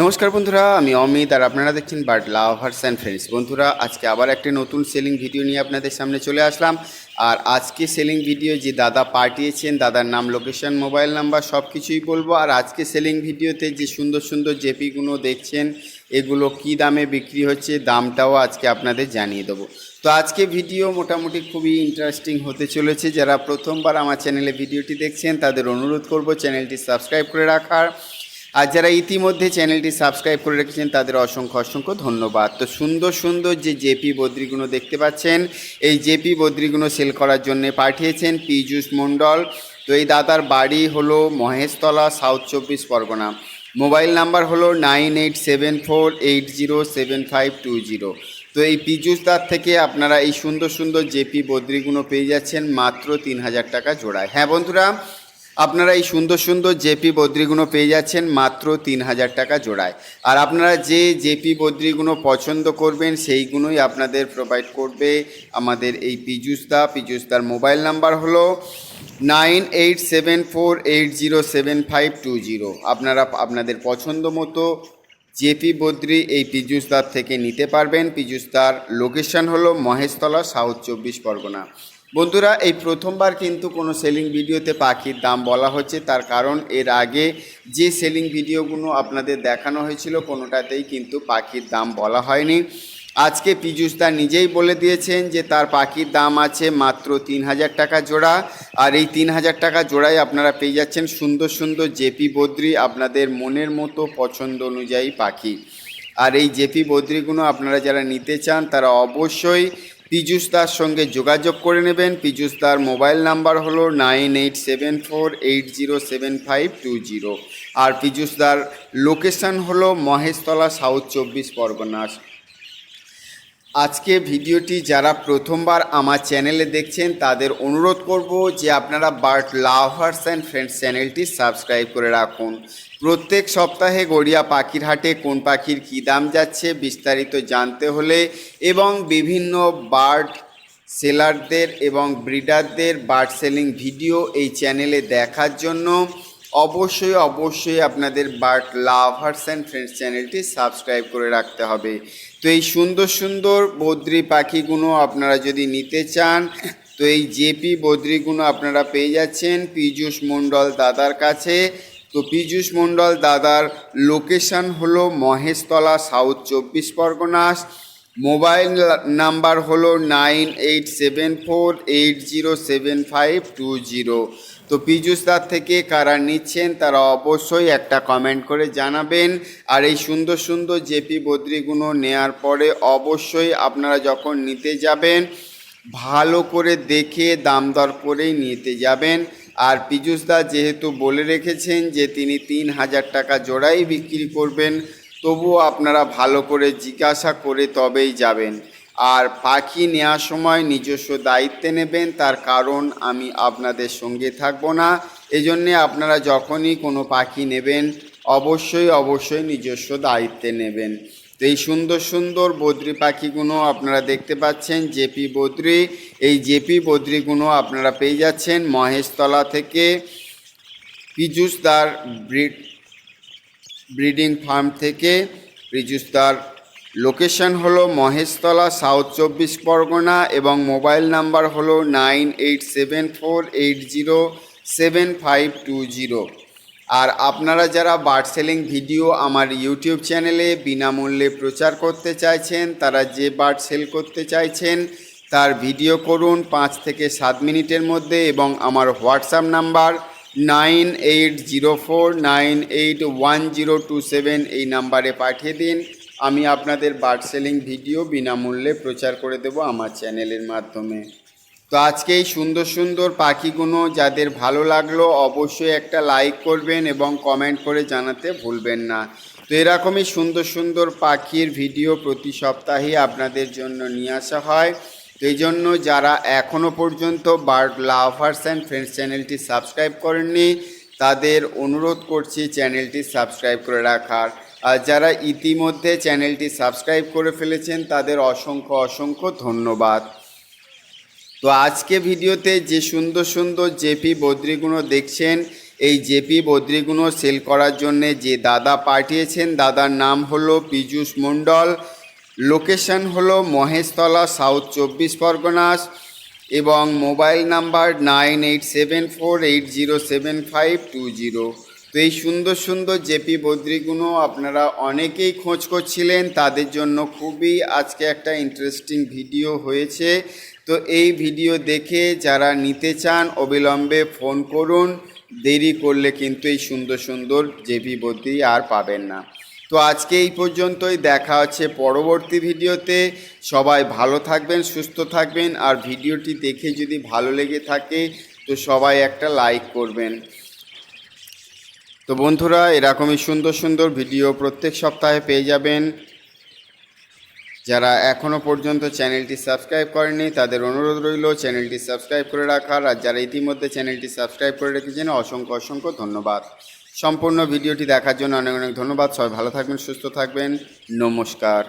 নমস্কার বন্ধুরা, আমি অমিত আর আপনারা দেখছেন বার্ড লাভার্স অ্যান্ড ফ্রেন্ডস বন্ধুরা, আজকে আবার একটি নতুন সেলিং ভিডিও নিয়ে আপনাদের সামনে চলে আসলাম। আর আজকে সেলিং ভিডিও যে দাদা পাঠিয়েছেন, দাদার নাম লোকেশন মোবাইল নাম্বার সব কিছুই বলব। আর আজকে সেলিং ভিডিওতে যে সুন্দর সুন্দর জেপিগুলো দেখছেন, এগুলো কি দামে বিক্রি হচ্ছে, দামটাও আজকে আপনাদের জানিয়ে দেবো। তো আজকে ভিডিও মোটামুটি খুবই ইন্টারেস্টিং হতে চলেছে। যারা প্রথমবার আমার চ্যানেলে ভিডিওটি দেখছেন, তাদের অনুরোধ করব চ্যানেলটি সাবস্ক্রাইব করে রাখার। আর যারা ইতিমধ্যে চ্যানেলটি সাবস্ক্রাইব করে রেখেছেন, তাদের অসংখ্য অসংখ্য ধন্যবাদ। তো সুন্দর সুন্দর যে জেপি বদ্রিগুলো দেখতে পাচ্ছেন, এই জেপি বদ্রিগুলো সেল করার জন্য পাঠিয়েছেন পীযূষ মণ্ডল। তো এই দাদার বাড়ি হলো মহেশতলা, সাউথ চব্বিশ পরগনা। মোবাইল নাম্বার হলো nine eight seven four eight zero seven five two zero. তো এই পীযূষ দার থেকে আপনারা এই সুন্দর সুন্দর জেপি বদ্রিগুলো পেয়ে যাচ্ছেন মাত্র তিন হাজার টাকা জোড়ায়। হ্যাঁ বন্ধুরা আপনারা এই সুন্দর সুন্দর জেপি বদ্রিগুলো পেয়ে যাচ্ছেন মাত্র তিন হাজার টাকা জোড়ায়। আর আপনারা যে জেপি বদ্রিগুলো পছন্দ করবেন, সেইগুলোই আপনাদের প্রোভাইড করবে আমাদের এই পীযুষদা পীযুষদার মোবাইল নাম্বার হলো nine eight seven four eight zero seven five two zero আপনারা আপনাদের পছন্দ মতো জেপি বদ্রি এই পীযুষদার থেকে নিতে পারবেন। পীযুষদার লোকেশন হলো মহেশতলা সাউথ চব্বিশ পরগনা। বন্ধুরা, এই প্রথমবার কিন্তু কোনো সেলিং ভিডিওতে পাখির দাম বলা হচ্ছে। তার কারণ এর আগে যে সেলিং ভিডিওগুলো আপনাদের দেখানো হয়েছিল, কোনোটাতেই কিন্তু পাখির দাম বলা হয়নি। আজকে পীযুষদা নিজেই বলে দিয়েছেন যে, তার পাখির দাম আছে মাত্র তিন হাজার টাকা জোড়া। আর এই তিন হাজার টাকা জোড়ায় আপনারা পেয়ে যাচ্ছেন সুন্দর সুন্দর জেপি বদ্রি আপনাদের মনের মতো পছন্দ অনুযায়ী পাখি। আর এই জেপি বদ্রিগুলো আপনারা যারা নিতে চান, তারা অবশ্যই পীযুষ দার সঙ্গে যোগাযোগ করে নেবেন। পীযুষ দার মোবাইল নাম্বার হলো nine eight seven four eight zero seven five two zero. আর পীযুষ দার লোকেশান হলো মহেশতলা সাউথ চব্বিশ পরগনা আজকে ভিডিওটি যারা প্রথমবার আমার চ্যানেলে দেখছেন, তাদের অনুরোধ করব যে আপনারা বার্ড লাভার্স অ্যান্ড ফ্রেন্ডস চ্যানেলটি সাবস্ক্রাইব করে রাখুন। প্রত্যেক সপ্তাহে গড়িয়া পাখির হাটে কোন পাখির কী দাম যাচ্ছে বিস্তারিত জানতে হলে এবং বিভিন্ন বার্ড সেলারদের এবং ব্রিডারদের বার্ড সেলিং ভিডিও এই চ্যানেলে দেখার জন্য অবশ্যই অবশ্যই আপনাদের বার্ড লাভার্স অ্যান্ড ফ্রেন্ডস চ্যানেলটি সাবস্ক্রাইব করে রাখতে হবে। তো এই সুন্দর সুন্দর বদ্রি পাখিগুলো আপনারা যদি নিতে চান, তো এই জেপি বদ্রিগুলো আপনারা পেয়ে যাচ্ছেন পীযূষ মণ্ডল দাদার কাছে। তো পীযূষ মণ্ডল দাদার লোকেশন হলো মহেশতলা সাউথ চব্বিশ পরগনাস। মোবাইল নাম্বার হলো nine eight seven four eight zero seven five two zero. তো পীযুষ দার থেকে কারা নিচ্ছেন তারা অবশ্যই একটা কমেন্ট করে জানাবেন। আর এই সুন্দর সুন্দর জেপি বদ্রিগুলো নেয়ার পরে অবশ্যই আপনারা যখন নিতে যাবেন, ভালো করে দেখে দাম দর করেই নিতে যাবেন। আর পীযুষ দা যেহেতু বলে রেখেছেন যে তিনি তিন হাজার টাকা জোড়াই বিক্রি করবেন, তবুও আপনারা ভালো করে জিজ্ঞাসা করে তবেই যাবেন। আর পাখি নেওয়ার সময় নিজস্ব দায়িত্বে নেবেন, তার কারণ আমি আপনাদের সঙ্গে থাকব না। এজন্যে আপনারা যখনই কোনো পাখি নেবেন, অবশ্যই অবশ্যই নিজস্ব দায়িত্বে নেবেন। তো এই সুন্দর সুন্দর বদ্রি পাখিগুলো আপনারা দেখতে পাচ্ছেন, জেপি বদ্রি। এই জেপি বদ্রিগুলো আপনারা পেয়ে যাচ্ছেন মহেশতলা থেকে পীযুষদার ব্রিড, ব্রিডিং ফার্ম থেকে পীযুষদার লোকেশন হলো মহেশতলা সাউথ চব্বিশ পরগনা এবং মোবাইল নাম্বার হলো nine eight seven four eight zero seven five two zero আর আপনারা যারা বার্ড সেলিং ভিডিও আমার ইউটিউব চ্যানেলে বিনামূল্যে প্রচার করতে চাইছেন, তারা যে বার্ড সেল করতে চাইছেন, তার ভিডিও করুন পাঁচ থেকে সাত মিনিটের মধ্যে এবং আমার WhatsApp number nine eight zero four nine eight one zero two seven এই নাম্বারে পাঠিয়ে দিন। আমি আপনাদের বার্ড সেলিং ভিডিও বিনামূল্যে প্রচার করে দেব আমার চ্যানেলের মাধ্যমে। তো আজকে এই সুন্দর সুন্দর পাখিগুলো যাদের ভালো লাগল অবশ্যই একটা লাইক করবেন এবং কমেন্ট করে জানাতে ভুলবেন না। তো এরকমই সুন্দর সুন্দর পাখির ভিডিও প্রতি সপ্তাহে আপনাদের জন্য নিয়ে আসা হয়। তো এই জন্য যারা এখনও পর্যন্ত বার্ড লাভার্স অ্যান্ড ফ্রেন্ডস চ্যানেলটি সাবস্ক্রাইব করেননি, তাদের অনুরোধ করছি চ্যানেলটি সাবস্ক্রাইব করে রাখার। আর যারা ইতিমধ্যে চ্যানেলটি সাবস্ক্রাইব করে ফেলেছেন, তাদের অসংখ্য অসংখ্য ধন্যবাদ। তো আজকে ভিডিওতে যে সুন্দর সুন্দর জেপি বদ্রিগুলো দেখছেন, এই জেপি বদ্রিগুলো সেল করার জন্যে যে দাদা পাঠিয়েছেন, দাদার নাম হলো পীযূষ মণ্ডল, লোকেশন হলো মহেশতলা সাউথ চব্বিশ পরগনাস এবং mobile number nine eight seven four eight zero seven five two zero. তো এই সুন্দর সুন্দর জেপি বদ্রিগুলো আপনারা অনেকেই খোঁজ করছিলেন, তাদের জন্য খুবই আজকে একটা ইন্টারেস্টিং ভিডিও হয়েছে। তো এই ভিডিও দেখে যারা নিতে চান, অবিলম্বে ফোন করুন, দেরি করলে কিন্তু এই সুন্দর সুন্দর জেপি বদ্রি আর পাবেন না। তো আজকে এই পর্যন্তই, দেখা হচ্ছে পরবর্তী ভিডিওতে সবাই ভালো থাকবেন, সুস্থ থাকবেন, আর ভিডিওটি দেখে যদি ভালো লেগে থাকে, তো সবাই একটা লাইক করবেন। তো বন্ধুরা, এরকমই সুন্দর সুন্দর ভিডিও প্রত্যেক সপ্তাহে পেয়ে যাবেন। যারা এখনও পর্যন্ত চ্যানেলটি সাবস্ক্রাইব করেনি তাদের অনুরোধ রইল চ্যানেলটি সাবস্ক্রাইব করে রাখার। আর যারা ইতিমধ্যে চ্যানেলটি সাবস্ক্রাইব করে রেখেছেন, অসংখ্য অসংখ্য ধন্যবাদ। সম্পূর্ণ ভিডিওটি দেখার জন্য অনেক অনেক ধন্যবাদ। সবাই ভালো থাকবেন, সুস্থ থাকবেন। নমস্কার।